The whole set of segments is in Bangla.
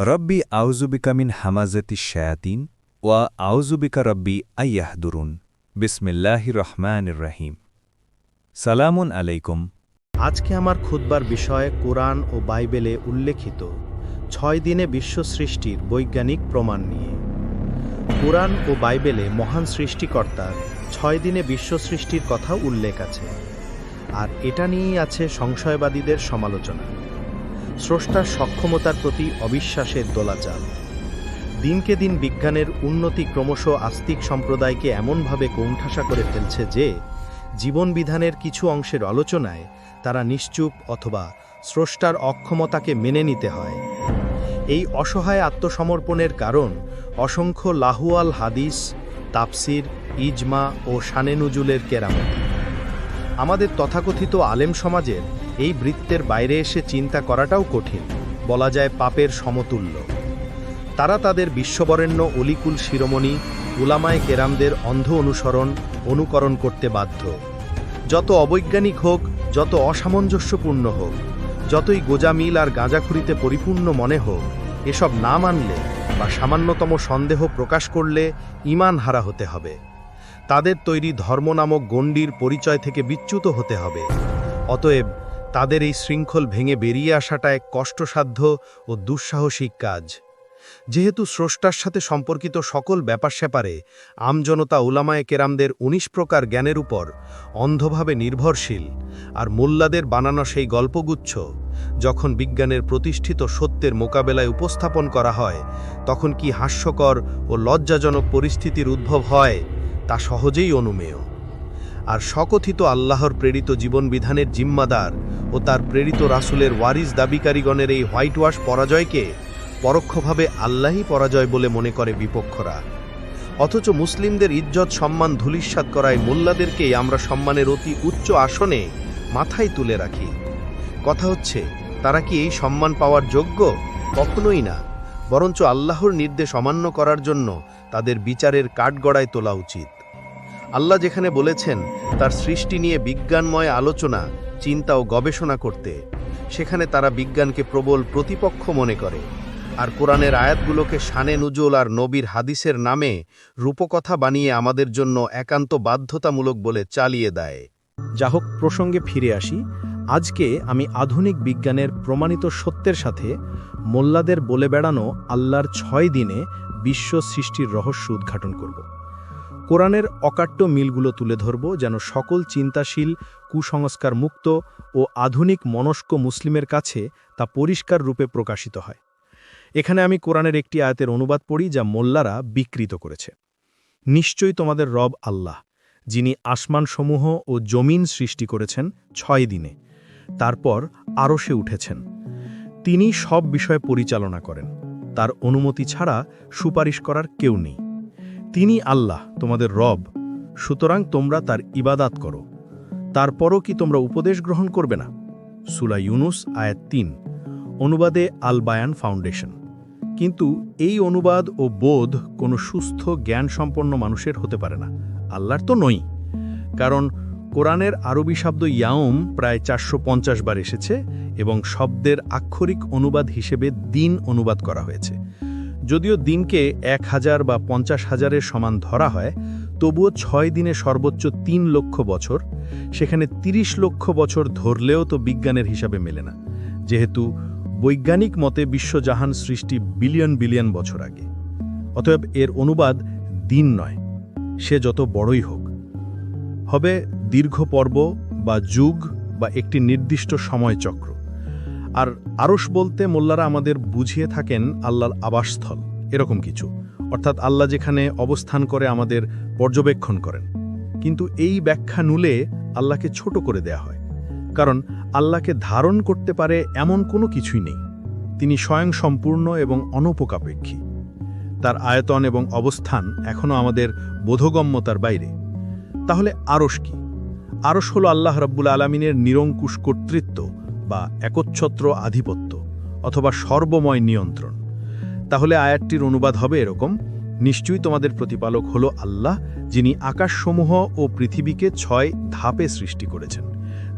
রব্বি আউজুবিকা মিন হামাজতি শায়াতিন ওয়া আউজুবিকা রব্বি আইয়াহদুরুন। বিসমিল্লাহি রহমান রহিম। সালামুন আলাইকুম। আজকে আমার খুতবার বিষয়ে কোরআন ও বাইবেলে উল্লেখিত ছয় দিনে বিশ্ব সৃষ্টির বৈজ্ঞানিক প্রমাণ নিয়ে। কোরআন ও বাইবেলে মহান সৃষ্টিকর্তার ছয় দিনে বিশ্ব সৃষ্টির কথা উল্লেখ আছে। আর এটা নিয়েই আছে সংশয়বাদীদের সমালোচনা। স্রষ্টার সক্ষমতার প্রতি অবিশ্বাসের দোলাচাল। দিনকে দিন বিজ্ঞানের উন্নতি ক্রমশ আস্তিক সম্প্রদায়কে এমনভাবে কোণঠাসা করে ফেলছে যে, জীবনবিধানের কিছু অংশের আলোচনায় তারা নিশ্চুপ অথবা স্রষ্টার অক্ষমতাকে মেনে নিতে হয়। এই অসহায় আত্মসমর্পণের কারণ অসংখ্য লাহুয়াল হাদিস তাপসির ইজমা ও শানেনুজুলের কেরামতি। আমাদের তথাকথিত আলেম সমাজের এই বৃত্তের বাইরে এসে চিন্তা করাটাও কঠিন। বলা যায় পাপের সমতুল্য। তারা তাদের বিশ্ববরেণ্য অলিকুল শিরোমণি, উলামায় কেরামদের অন্ধ অনুসরণ, অনুকরণ করতে বাধ্য। যত অবৈজ্ঞানিক হোক, যত অসামঞ্জস্যপূর্ণ হোক, যতই গোজামিল আর গাঁজাখুরিতে পরিপূর্ণ মনে হোক, এসব না মানলে বা সামান্যতম সন্দেহ প্রকাশ করলে ইমান হারা হতে হবে। তাদের তৈরি ধর্ম নামক গণ্ডির পরিচয় থেকে বিচ্যুত হতে হবে। অতএব তাদের এই শৃঙ্খল ভেঙে বেরিয়ে আসাটা এক কষ্টসাধ্য ও দুঃসাহসিক কাজ। যেহেতু স্রষ্টার সাথে সম্পর্কিত সকল ব্যাপার স্যাপারে আমজনতা উলামায়ে কেরামদের ১৯ প্রকার জ্ঞানের উপর অন্ধভাবে নির্ভরশীল আর মোল্লাদের বানানো সেই গল্পগুচ্ছ, যখন বিজ্ঞানের প্রতিষ্ঠিত সত্যের মোকাবেলায় উপস্থাপন করা হয়, তখন কি হাস্যকর ও লজ্জাজনক পরিস্থিতির উদ্ভব হয়, তা সহজেই অনুমেয়। আর সকথিত আল্লাহর প্রেরিত জীবনবিধানের জিম্মাদার ও তার প্রেরিত রাসুলের ওয়ারিস দাবিকারীগণের এই হোয়াইট ওয়াশ পরাজয়কে পরোক্ষভাবে আল্লাহই পরাজয় বলে মনে করে বিপক্ষরা। অথচ মুসলিমদের ইজ্জত সম্মান ধূলিস্বাদ করায় মোল্লাদেরকেই আমরা সম্মানের অতি উচ্চ আসনে মাথায় তুলে রাখি। কথা হচ্ছে, তারা কি এই সম্মান পাওয়ার যোগ্য? কখনোই না। বরঞ্চ আল্লাহর নির্দেশ অমান্য করার জন্য তাদের বিচারের কাঠগড়ায় তোলা উচিত। আল্লাহ যেখানে বলেছেন, তার সৃষ্টি নিয়ে বিজ্ঞানময় আলোচনা, চিন্তা ও গবেষণা করতে, সেখানে তারা বিজ্ঞানকে প্রবল প্রতিপক্ষ মনে করে। আর কোরআনের আয়াতগুলোকে শানে নুজুল আর নবীর হাদিসের নামে রূপকথা বানিয়ে আমাদের জন্য একান্ত বাধ্যতামূলক বলে চালিয়ে দেয়। যা হোক প্রসঙ্গে ফিরে আসি। আজকে আমি আধুনিক বিজ্ঞানের প্রমাণিত সত্যের সাথে মোল্লাদের বলে বেড়ানো আল্লাহর ছয় দিনে বিশ্ব সৃষ্টির রহস্য উদ্ঘাটন করব। কোরআনের অকাট্য মিলগুলো তুলে ধরব যেন সকল চিন্তাশীল কুসংস্কার মুক্ত ও আধুনিক মনস্ক মুসলিমের কাছে তা পরিষ্কার রূপে প্রকাশিত হয়। এখানে আমি কোরআনের একটি আয়াতের অনুবাদ পড়ি যা মোল্লারা বিকৃত করেছে। নিশ্চয়ই তোমাদের রব আল্লাহ, যিনি আসমানসমূহ ও জমিন সৃষ্টি করেছেন ছয় দিনে। তারপর আরও সে উঠেছেন। তিনি সব বিষয় পরিচালনা করেন। তার অনুমতি ছাড়া সুপারিশ করার কেউ নেই। তিনি আল্লাহ, তোমাদের রব, সুতরাং তোমরা তার ইবাদাত করো। তারপরও কি তোমরা উপদেশ গ্রহণ করবে না? সুলা ইউনুস, আয়াত তিন, অনুবাদে আল বায়ান ফাউন্ডেশন। কিন্তু এই অনুবাদ ও বোধ কোনো সুস্থ জ্ঞান সম্পন্ন মানুষের হতে পারে না। আল্লাহর তো নই। কারণ কোরআনের আরবি শব্দ ইয়াউম প্রায় চারশো পঞ্চাশ বার এসেছে এবং শব্দের আক্ষরিক অনুবাদ হিসেবে দিন অনুবাদ করা হয়েছে। যদিও দিনকে এক হাজার বা পঞ্চাশ হাজারের সমান ধরা হয়, তবুও ছয় দিনে সর্বোচ্চ তিন লক্ষ বছর, সেখানে ৩০ লক্ষ বছর ধরলেও তো বিজ্ঞানের হিসাবে মেলে না, যেহেতু বৈজ্ঞানিক মতে বিশ্বজাহান সৃষ্টি বিলিয়ন বিলিয়ন বছর আগে। অতএব এর অনুবাদ দিন নয়, সে যত বড়ই হোক। হবে দীর্ঘ পর্ব বা যুগ বা একটি নির্দিষ্ট সময়চক্র। আর আরস বলতে মোল্লারা আমাদের বুঝিয়ে থাকেন আল্লাহর আবাসস্থল, এরকম কিছু। অর্থাৎ আল্লাহ যেখানে অবস্থান করে আমাদের পর্যবেক্ষণ করেন। কিন্তু এই ব্যাখ্যা নুলে আল্লাহকে ছোট করে দেয়া হয়। কারণ আল্লাহকে ধারণ করতে পারে এমন কোনো কিছুই নেই। তিনি স্বয়ং সম্পূর্ণ এবং অনুপকাপেক্ষী। তার আয়তন এবং অবস্থান এখনও আমাদের বোধগম্যতার বাইরে। তাহলে আরস কি? আরস হল আল্লাহ রব্বুল আলমিনের নিরঙ্কুশ কর্তৃত্ব বা একচ্ছত্র আধিপত্য অথবা সর্বময় নিয়ন্ত্রণ। তাহলে আয়াতটির অনুবাদ হবে এরকম, নিশ্চয়ই তোমাদের প্রতিপালক হল আল্লাহ, যিনি আকাশসমূহ ও পৃথিবীকে ছয় ধাপে সৃষ্টি করেছেন।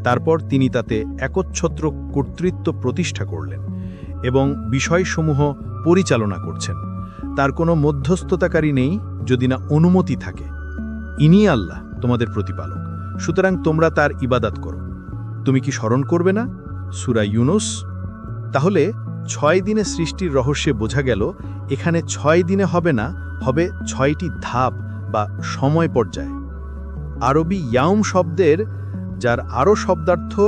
তারপর তিনি তাতে একচ্ছত্র কর্তৃত্ব প্রতিষ্ঠা করলেন এবং বিষয়সমূহ পরিচালনা করছেন। তার কোনো মধ্যস্থতাকারী নেই, যদি না অনুমতি থাকে। ইনি আল্লাহ, তোমাদের প্রতিপালক। সুতরাং তোমরা তার ইবাদাত করো। তুমি কি স্মরণ করবে না? সুরা ইউনুস, তাহলে ছয় দিনে সৃষ্টির রহস্যে বোঝা গেল এখানে ছয় দিনে হবে না, হবে ছয়টি ধাপ বা সময় পর্যায়। আরবি ইয়াউম শব্দের, যার আরও শব্দার্থ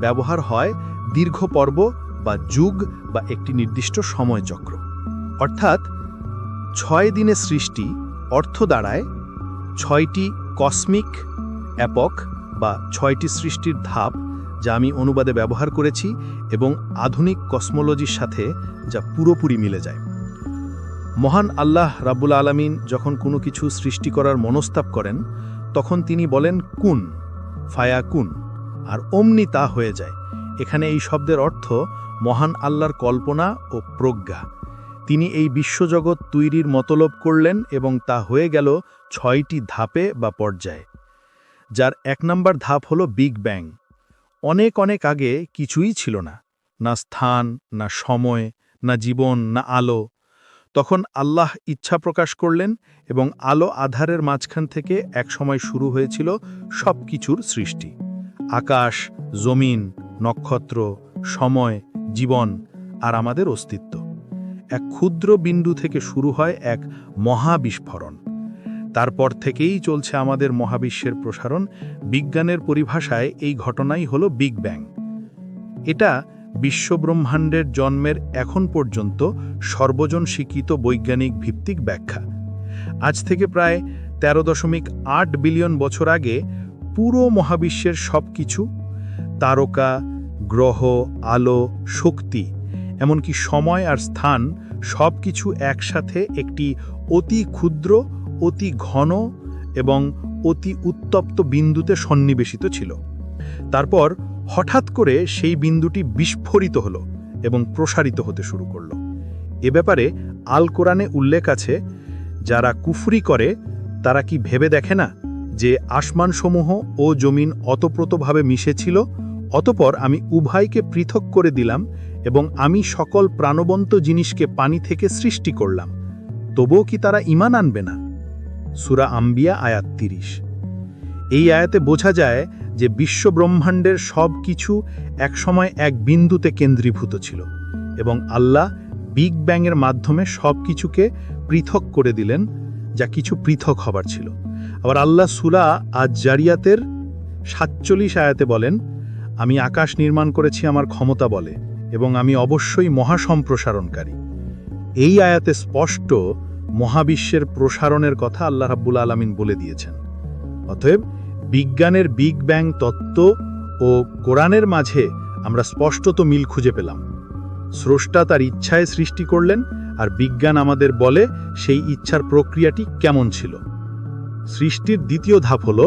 ব্যবহার হয়, দীর্ঘ পর্ব বা যুগ বা একটি নির্দিষ্ট সময়চক্র। অর্থাৎ ছয় দিনে সৃষ্টি অর্থ দাঁড়ায় ছয়টি কসমিক অ্যাপক বা ছয়টি সৃষ্টির ধাপ যা আমি অনুবাদে ব্যবহার করেছি এবং আধুনিক কসমোলজির সাথে যা পুরোপুরি মিলে যায়। মহান আল্লাহ রাব্বুল আলামিন যখন কোনো কিছু সৃষ্টি করার মনস্তাব করেন, তখন তিনি বলেন, কুন, ফায়া কুন। আর অমনি তা হয়ে যায়। এখানে এই শব্দের অর্থ মহান আল্লাহর কল্পনা ও প্রজ্ঞা। তিনি এই বিশ্বজগৎ তৈরির মতলব করলেন এবং তা হয়ে গেল ছয়টি ধাপে বা পর্যায়ে, যার এক নম্বর ধাপ হল বিগ ব্যাং। অনেক অনেক আগে কিছুই ছিল না না স্থান, না সময়, না জীবন, না আলো। তখন আল্লাহ ইচ্ছা প্রকাশ করলেন এবং আলো আধারের মাঝখান থেকে একসময় শুরু হয়েছিল সব কিছুর সৃষ্টি। আকাশ, জমিন, নক্ষত্র, সময়, জীবন আর আমাদের অস্তিত্ব। এক ক্ষুদ্র বিন্দু থেকে শুরু হয় এক মহাবিস্ফোরণ। তারপর থেকেই চলছে আমাদের মহাবিশ্বের প্রসারণ। বিজ্ঞানের পরিভাষায় এই ঘটনাই হল বিগ ব্যাং। এটা বিশ্বব্রহ্মাণ্ডের জন্মের এখন পর্যন্ত সর্বজন স্বীকৃত বৈজ্ঞানিক ভিত্তিক ব্যাখ্যা। আজ থেকে প্রায় তেরো দশমিক আট বিলিয়ন বছর আগে পুরো মহাবিশ্বের সব কিছু তারকা, গ্রহ, আলো, শক্তি, এমনকি সময় আর স্থান সব কিছু একসাথে একটি অতি ক্ষুদ্র অতি ঘন এবং অতি উত্তপ্ত বিন্দুতে সন্নিবেশিত ছিল। তারপর হঠাৎ করে সেই বিন্দুটি বিস্ফোরিত হলো এবং প্রসারিত হতে শুরু করল। এ ব্যাপারে আল কোরআনে উল্লেখ আছে, যারা কুফরি করে, তারা কি ভেবে দেখে না যে আসমানসমূহ ও জমিন অতপ্রতভাবে মিশেছিল? অতপর আমি উভয়কে পৃথক করে দিলাম এবং আমি সকল প্রাণবন্ত জিনিসকে পানি থেকে সৃষ্টি করলাম। তবুও কি তারা ইমান আনবে না? সুরা আম্বিয়া, আয়াত তিরিশ। এই আয়াতে বোঝা যায় যে বিশ্বব্রহ্মাণ্ডের সব কিছু একসময় এক বিন্দুতে কেন্দ্রীভূত ছিল এবং আল্লাহ বিগ ব্যাংয়ের মাধ্যমে সব কিছুকে পৃথক করে দিলেন, যা কিছু পৃথক হবার ছিল। আবার আল্লাহ সুরা আজ জারিয়াতের সাতচল্লিশ আয়াতে বলেন, আমি আকাশ নির্মাণ করেছি আমার ক্ষমতা বলে এবং আমি অবশ্যই মহাসম্প্রসারণকারী। এই আয়াতে স্পষ্ট মহাবিশ্বের প্রসারণের কথা আল্লাহ রাব্বুল আলমিন বলে দিয়েছেন। অতএব বিজ্ঞানের বিগ ব্যাং তত্ত্ব ও কোরআনের মাঝে আমরা স্পষ্টত মিল খুঁজে পেলাম। স্রষ্টা তার ইচ্ছায় সৃষ্টি করলেন আর বিজ্ঞান আমাদের বলে সেই ইচ্ছার প্রক্রিয়াটি কেমন ছিল। সৃষ্টির দ্বিতীয় ধাপ হল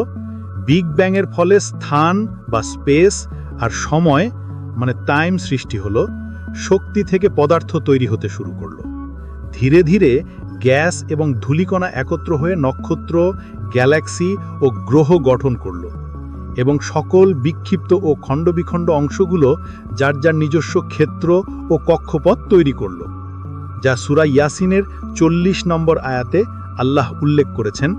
বিগ ব্যাংয়ের ফলে স্থান বা স্পেস আর সময় মানে টাইম সৃষ্টি হলো, শক্তি থেকে পদার্থ তৈরি হতে শুরু করল। ধীরে ধীরে গ্যাস এবং ধূলিকণা একত্র হয়ে নক্ষত্র, গ্যালাক্সি ও গ্রহ গঠন করল এবং সকল বিক্ষিপ্ত ও খণ্ডবিখণ্ড অংশগুলো যার যার নিজস্ব ক্ষেত্র ও কক্ষপথ তৈরি করল, যা সুরা ইয়াসিনের চল্লিশ নম্বর আয়াতে আল্লাহ উল্লেখ করেছেন,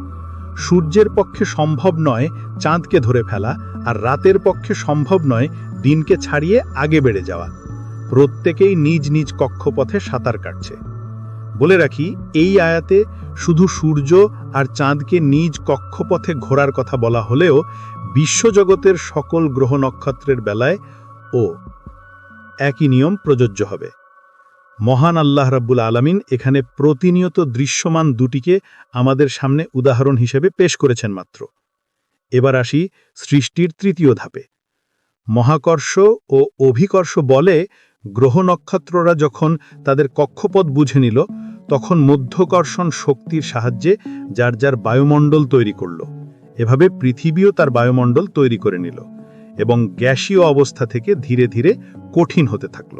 সূর্যের পক্ষে সম্ভব নয় চাঁদকে ধরে ফেলা আর রাতের পক্ষে সম্ভব নয় দিনকে ছাড়িয়ে আগে বেড়ে যাওয়া। প্রত্যেকেই নিজ নিজ কক্ষপথে সাঁতার কাটছে। বলে রাখি, এই আয়াতে শুধু সূর্য আর চাঁদকে নিজ কক্ষপথে ঘোরার কথা বলা হলেও বিশ্বজগতের সকল গ্রহ নক্ষত্রের বেলায় ও একই নিয়ম প্রযোজ্য হবে। মহান আল্লাহ রাব্বুল আলামিন এখানে প্রতিনিয়ত দৃশ্যমান দুটিকে আমাদের সামনে উদাহরণ হিসেবে পেশ করেছেন মাত্র। এবার আসি সৃষ্টির তৃতীয় ধাপে। মহাকর্ষ ও অভিকর্ষ বলে গ্রহ নক্ষত্ররা যখন তাদের কক্ষপথ বুঝে নিল, তখন মধ্যকর্ষণ শক্তির সাহায্যে যার যার বায়ুমণ্ডল তৈরি করল। এভাবে পৃথিবীও তার বায়ুমণ্ডল তৈরি করে নিল এবং গ্যাসীয় অবস্থা থেকে ধীরে ধীরে কঠিন হতে থাকল।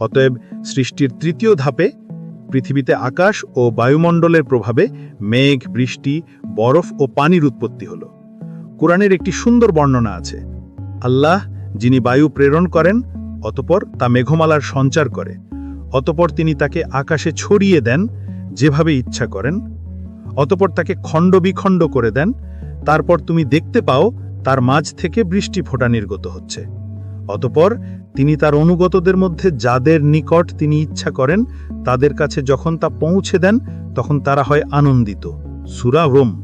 অতএব সৃষ্টির তৃতীয় ধাপে পৃথিবীতে আকাশ ও বায়ুমণ্ডলের প্রভাবে মেঘ, বৃষ্টি, বরফ ও পানির উৎপত্তি হল। কোরআনের একটি সুন্দর বর্ণনা আছে, আল্লাহ, যিনি বায়ু প্রেরণ করেন অতপর তা মেঘমালার সঞ্চার করে। অতপর তিনি তাকে আকাশে ছড়িয়ে দেন, যেভাবে ইচ্ছা করেন। অতপর তাকে খণ্ড বিখণ্ড করে দেন। তারপর তুমি দেখতে পাও, তার মাঝ থেকে বৃষ্টি ফোঁটা নির্গত হচ্ছে। অতপর তিনি তার অনুগতদের মধ্যে যাদের নিকট তিনি ইচ্ছা করেন, তাদের কাছে যখন তা পৌঁছে দেন, তখন তারা হয় আনন্দিত। সুরা রোম।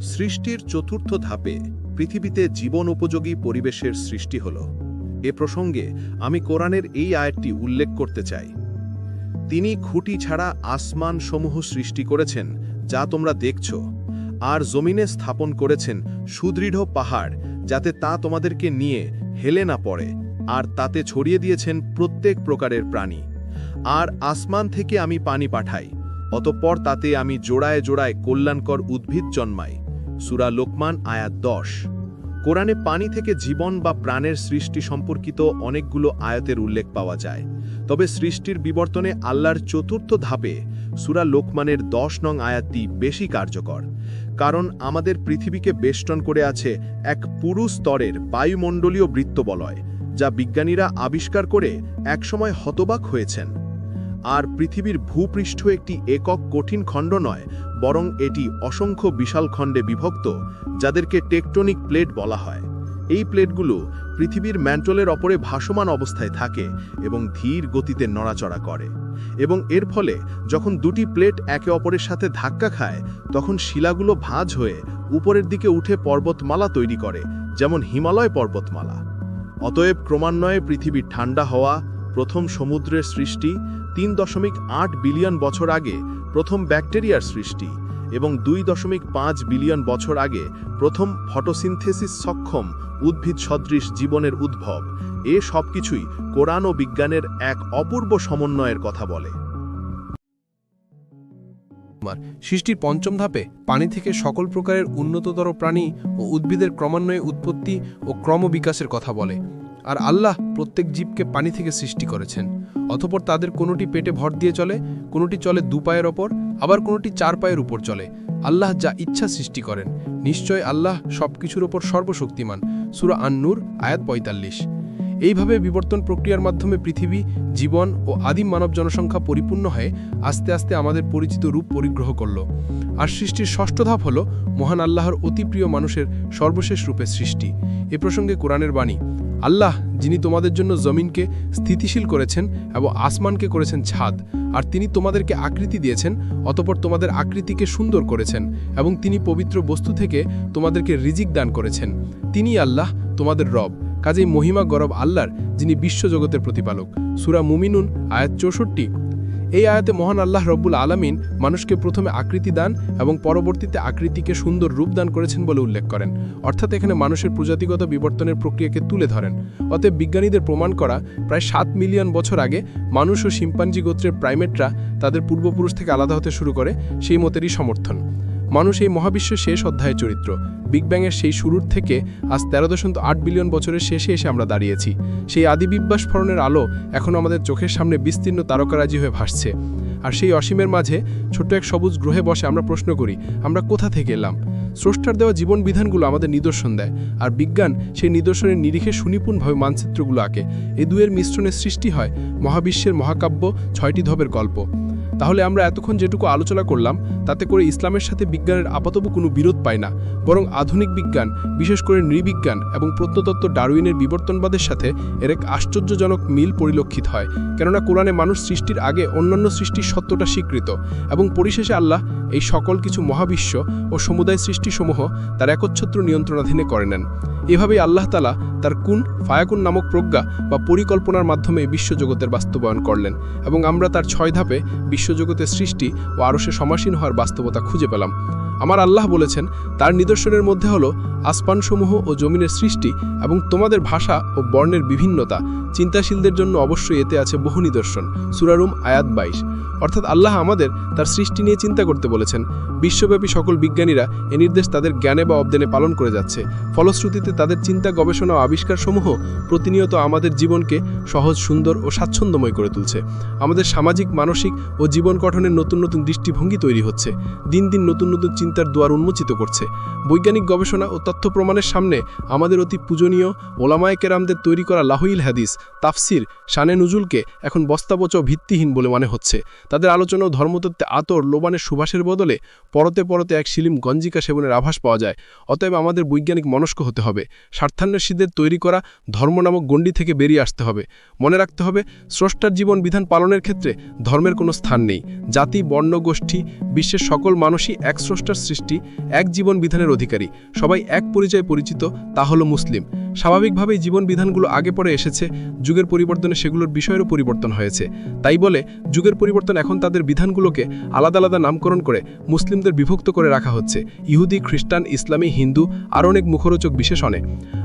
সৃষ্টির চতুর্থ ধাপে পৃথিবীতে জীবন উপযোগী পরিবেশের সৃষ্টি হল। এ প্রসঙ্গে আমি কোরআনের এই আয়াতটি উল্লেখ করতে চাই। তিনি খুঁটি ছাড়া আসমান সমূহ সৃষ্টি করেছেন, যা তোমরা দেখছ, আর জমিনে স্থাপন করেছেন সুদৃঢ় পাহাড়, যাতে তা তোমাদেরকে নিয়ে হেলে না পড়ে, আর তাতে ছড়িয়ে দিয়েছেন প্রত্যেক প্রকারের প্রাণী। আর আসমান থেকে আমি পানি পাঠাই, অতঃপর তাতে আমি জোড়ায় জোড়ায় কল্যাণকর উদ্ভিদ জন্মাই সুরা লোকমান আয়াত দশ। কোরআনে পানি থেকে জীবন বা প্রাণের সৃষ্টি সম্পর্কিত অনেকগুলো আয়াতের উল্লেখ পাওয়া যায়। তবে সৃষ্টির বিবর্তনে আল্লাহর চতুর্থ ধাপে সুরা লোকমানের দশ নং আয়াতটি বেশি কার্যকর। কারণ আমাদের পৃথিবীকে বেষ্টন করে আছে এক পুরু স্তরের বায়ুমণ্ডলীয় বৃত্তবলয়, যা বিজ্ঞানীরা আবিষ্কার করে একসময় হতবাক হয়েছেন। আর পৃথিবীর ভূপৃষ্ঠ একটি একক কঠিন খণ্ড নয় বরং এটি অসংখ্য বিশাল খণ্ডে বিভক্ত, যাদেরকে টেকটনিক প্লেট বলা হয়। এই প্লেটগুলো পৃথিবীর ম্যান্টলের অপরে ভাসমান অবস্থায় থাকে এবং ধীর গতিতে নড়াচড়া করে। এবং এর ফলে যখন দুটি প্লেট একে অপরের সাথে ধাক্কা খায়, তখন শিলাগুলো ভাঁজ হয়ে উপরের দিকে উঠে পর্বতমালা তৈরি করে, যেমন হিমালয় পর্বতমালা। অতএব ক্রমান্বয়ে পৃথিবীর ঠান্ডা হওয়া প্রথম সমুদ্রের সৃষ্টি তিন দশমিক আট বিলিয়ন বছর আগে প্রথম ব্যাকটেরিয়ার সৃষ্টি এবং দুই দশমিক পাঁচ বিলিয়ন বছর আগে প্রথম ফটোসিনথেসিস সক্ষম উদ্ভিদ সদৃশ জীবনের উদ্ভব। এ সবকিছুই কোরআন ও বিজ্ঞানের এক অপূর্ব সমন্বয়ের কথা বলে। সৃষ্টির পঞ্চম ধাপে পানি থেকে সকল প্রকারের উন্নততর প্রাণী ও উদ্ভিদের ক্রমান্বয়ে উৎপত্তি ও ক্রমবিকাশের কথা বলে। আর আল্লাহ প্রত্যেক জীবকে পানি থেকে সৃষ্টি করেছেন। অথপর তাদের কোনোটি পেটে ভর দিয়ে চলে, কোনোটি চলে দু পায়ের ওপর, আবার কোনোটি চার পায়ের উপর চলে। আল্লাহ যা ইচ্ছা সৃষ্টি করেন। নিশ্চয় আল্লাহ সব কিছুর ওপর সর্বশক্তিমান। সুরা আন্নুর, আয়াত পঁয়তাল্লিশ। এইভাবে বিবর্তন প্রক্রিয়ার মাধ্যমে পৃথিবী, জীবন ও আদিম মানব জনসংখ্যা পরিপূর্ণ হয়ে আস্তে আস্তে আমাদের পরিচিত রূপ পরিগ্রহ করল। আর সৃষ্টির ষষ্ঠ ধাপ হল মহান আল্লাহর অতি প্রিয় মানুষের সর্বশেষ রূপে সৃষ্টি। এ প্রসঙ্গে কোরআনের বাণী আল্লাহ, যিনি তোমাদের জন্য জমিনকে স্থিতিশীল করেছেন এবং আসমানকে করেছেন ছাদ, আর তিনি তোমাদেরকে আকৃতি দিয়েছেন, অতপর তোমাদের আকৃতিকে সুন্দর করেছেন এবং তিনি পবিত্র বস্তু থেকে তোমাদেরকে রিজিক দান করেছেন। তিনি আল্লাহ, তোমাদের রব। কাজেই মহিমা গরব আল্লাহর, যিনি বিশ্বজগতের প্রতিপালক। সুরা মুমিনুন, আয়াত চৌষট্টি। এই আয়াতে মহান আল্লাহ রব্বুল আলামিন মানুষকে প্রথমে আকৃতি দান এবং পরবর্তীতে আকৃতিকে সুন্দর রূপ দান করেছেন বলে উল্লেখ করেন। অর্থাৎ এখানে মানুষের প্রজাতিগত বিবর্তনের প্রক্রিয়াকে তুলে ধরেন। অতএব বিজ্ঞানীদের প্রমাণ করা, প্রায় সাত মিলিয়ন বছর আগে মানুষ ও শিম্পাঞ্জি গোত্রের প্রাইমেটরা তাদের পূর্বপুরুষ থেকে আলাদা হতে শুরু করে, সেই মতেরই সমর্থন। মানুষ এই মহাবিশ্বের শেষ অধ্যায়ের চরিত্র। বিগ ব্যাংয়ের সেই শুরুর থেকে আজ তেরো দশমিক আট বিলিয়ন বছরের শেষে এসে আমরা দাঁড়িয়েছি। সেই আদি বিব্বাস ফরণের আলো এখন আমাদের চোখের সামনে বিস্তীর্ণ তারকারাজি হয়ে ভাসছে। আর সেই অসীমের মাঝে ছোট্ট এক সবুজ গ্রহে বসে আমরা প্রশ্ন করি, আমরা কোথা থেকে এলাম? স্রষ্টার দেওয়া জীবন বিধানগুলো আমাদের নিদর্শন দেয়, আর বিজ্ঞান সেই নিদর্শনের নিরিখে সুনিপুণভাবে মানচিত্রগুলো আঁকে। এ দুয়ের মিশ্রণের সৃষ্টি হয় মহাবিশ্বের মহাকাব্য ছয়টি ধবের গল্প। তাহলে আমরা এতক্ষণ যেটুকু আলোচনা করলাম, তাতে করে ইসলামের সাথে বিজ্ঞানের আপাতত কোনো বিরোধ পায় না, বরং আধুনিক বিজ্ঞান, বিশেষ করে নৃবিজ্ঞান এবং প্রত্নতত্ত্ব ডারউইনের বিবর্তনবাদের সাথে এর এক আশ্চর্যজনক মিল পরিলক্ষিত হয়। কেননা কোরআনে মানুষ সৃষ্টির আগে অন্যান্য সৃষ্টির সত্যটা স্বীকৃত এবং পরিশেষে আল্লাহ এই সকল কিছু মহাবিশ্ব ও সমুদায় সৃষ্টিসমূহ তার একচ্ছত্র নিয়ন্ত্রণাধীনে করে নেন। এভাবেই আল্লাহ তালা তার কুন ফায়াকুন নামক প্রজ্ঞা বা পরিকল্পনার মাধ্যমে বিশ্বজগতের বাস্তবায়ন করলেন এবং আমরা তার ছয় ধাপে বিশ্বজগতের সৃষ্টি ও আরশে সমাসীন হওয়ার বাস্তবতা খুঁজে পেলাম। আমার আল্লাহ বলেছেন, তার নিদর্শনের মধ্যে হলো আসমানসমূহ ও জমিনের সৃষ্টি এবং তোমাদের ভাষা ও বর্ণের বিভিন্নতা। চিন্তাশীলদের জন্য অবশ্যই এতে আছে বহু নিদর্শন। সুরারুম আয়াত বাইশ। অর্থাৎ আল্লাহ আমাদের তার সৃষ্টি নিয়ে চিন্তা করতে বলেছেন। বিশ্বব্যাপী সকল বিজ্ঞানীরা এ নির্দেশ তাদের জ্ঞানে বা অবদানে পালন করে যাচ্ছে। ফলশ্রুতিতে তাদের চিন্তা, গবেষণা ও আবিষ্কারসমূহ প্রতিনিয়ত আমাদের জীবনকে সহজ, সুন্দর ও স্বাচ্ছন্দ্যময় করে তুলছে। আমাদের সামাজিক, মানসিক ও জীবন গঠনের নতুন নতুন দৃষ্টিভঙ্গি তৈরি হচ্ছে। দিন দিন নতুন নতুন চিন্তার দুয়ার উন্মোচিত করছে। বৈজ্ঞানিক গবেষণা ও তথ্য প্রমাণের সামনে আমাদের অতি পূজনীয় ওলামায় কেরামদের তৈরি করা লাহুইল হাদিস, তাফসির, শানে নুজুলকে এখন বস্তাপচ ও ভিত্তিহীন বলে মনে হচ্ছে। তাদের আলোচনা ও ধর্মতত্ত্বে আতর লোবানের সুভাষের বদলে পরতে পরতে এক শিলিম গঞ্জিকা সেবনের আভাস পাওয়া যায়। অতএব আমাদের বৈজ্ঞানিক মনস্ক হতে হবে। স্বার্থান্বেষীদের তৈরি করা ধর্ম নামক গণ্ডি থেকে বেরিয়ে আসতে হবে। মনে রাখতে হবে, স্রষ্টার জীবন বিধান পালনের ক্ষেত্রে ধর্মের কোনো স্থান নেই। জাতি, বর্ণ, গোষ্ঠী, বিশ্বের সকল মানুষই এক স্রষ্টার সৃষ্টি, এক জীবন বিধানের অধিকারী। সবাই এক পরিচয়ে পরিচিত, তা হলো মুসলিম। স্বাভাবিকভাবেই জীবন বিধানগুলো আগে পরে এসেছে, যুগের পরিবর্তনে সেগুলোর বিষয়েরও পরিবর্তন হয়েছে। তাই বলে, যুগের পরিবর্তন এখন তাদের বিধানগুলোকে আলাদা আলাদা নামকরণ করে মুসলিমদের বিভক্ত করে রাখা হচ্ছে। ইহুদি, খ্রিস্টান, ইসলামী, হিন্দু আর অনেক মুখরোচক বিশেষণে।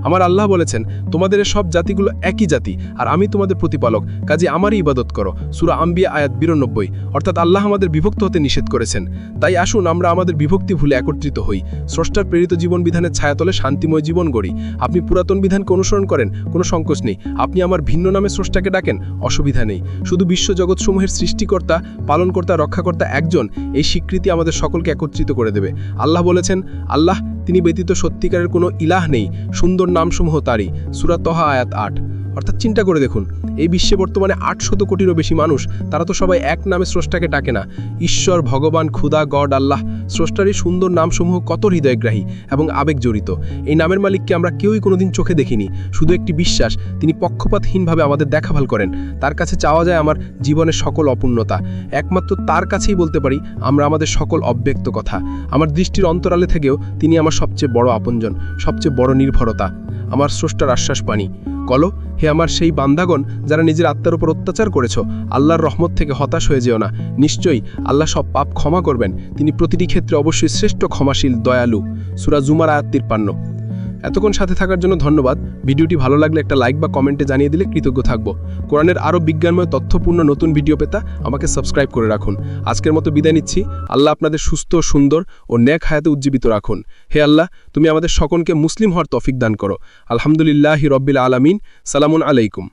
আমার আল্লাহ বলেছেন, তোমাদের সব জাতিগুলো একই জাতি, আর আমি তোমাদের প্রতিপালক। কাজে আমারই ইবাদত করো। সুরা আম্বিয়া আয়াত বিরানব্বই। অর্থাৎ আল্লাহ আমাদের বিভক্ত হতে নিষেধ করেছেন। তাই আসুন, আমরা আমাদের বিভক্তি ভুলে একত্রিত হই। স্রষ্টার প্রেরিত জীবন বিধানের ছায়াতলে শান্তিময় জীবন গড়ি। আপনি পুরাতন বিধানকে অনুসরণ করেন, কোনো সংকোচ নেই। আপনি আমার ভিন্ন নামে স্রষ্টাকে ডাকেন, অসুবিধা নেই। শুধু বিশ্বজগৎসমূহের সৃষ্টিকর্তা, পালনকর্তা, রক্ষাকর্তা একজন, এই স্বীকৃতি আমাদের সকলকে একত্রিত করে দেবে। আল্লাহ বলেছেন, আল্লাহ, তিনি ব্যতীত সত্যিকারের কোনো ইলাহ নেই। সুন্দর নামসমূহ তারই সুরাতহা আয়াত আট। অর্থাৎ চিন্তা করে দেখুন এই বিশ্বে বর্তমানে আটশত কোটিরও বেশি মানুষ, তারা তো সবাই এক নামে স্রষ্টাকে ডাকে না। ঈশ্বর, ভগবান ক্ষুদা গড, আল্লাহ, স্রষ্টার এই সুন্দর নামসমূহ কত হৃদয়গ্রাহী এবং আবেগ জড়িত এই নামের মালিককে আমরা কেউই কোনোদিন চোখে দেখিনি, শুধু একটি বিশ্বাস, তিনি পক্ষপাতহীনভাবে আমাদের দেখাভাল করেন। তার কাছে চাওয়া যায় আমার জীবনের সকল অপূর্ণতা। একমাত্র তার কাছেই বলতে পারি, আমরা আমাদের সকল অব্যক্ত কথা। আমার দৃষ্টির অন্তরালে থেকেও তিনি আমার সবচেয়ে বড় আপনজন, সবচেয়ে বড় নির্ভরতা, আমার স্রষ্টার আশ্বাস পানি কলো হে আমার সেই বান্দাগণ, যারা নিজের আত্মার উপর অত্যাচার করেছ, আল্লাহর রহমত থেকে হতাশ হয়ে যেও না। নিশ্চয়ই আল্লাহ সব পাপ ক্ষমা করবেন। তিনি প্রতিটি ক্ষেত্রে অবশ্যই শ্রেষ্ঠ ক্ষমাশীল, দয়ালু। সুরা জুমার আয়াত তিরপান্ন। এতক্ষণ সাথে থাকার জন্য ধন্যবাদ। ভিডিওটি ভালো লাগলে একটা লাইক বা কমেন্টে জানিয়ে দিলে কৃতজ্ঞ থাকব। কোরআনের আরও বিজ্ঞানময়, তথ্যপূর্ণ নতুন ভিডিও পেতা আমাকে সাবস্ক্রাইব করে রাখুন। আজকের মতো বিদায় নিচ্ছি। আল্লাহ আপনাদের সুস্থ, সুন্দর ও ন্যাক হায়াতে উজ্জীবিত রাখুন। হে আল্লাহ, তুমি আমাদের সকলকে মুসলিম হওয়ার তফিক দান করো। আলহামদুলিল্লাহ রব্বিল আলামিন। সালামুন আলাইকুম।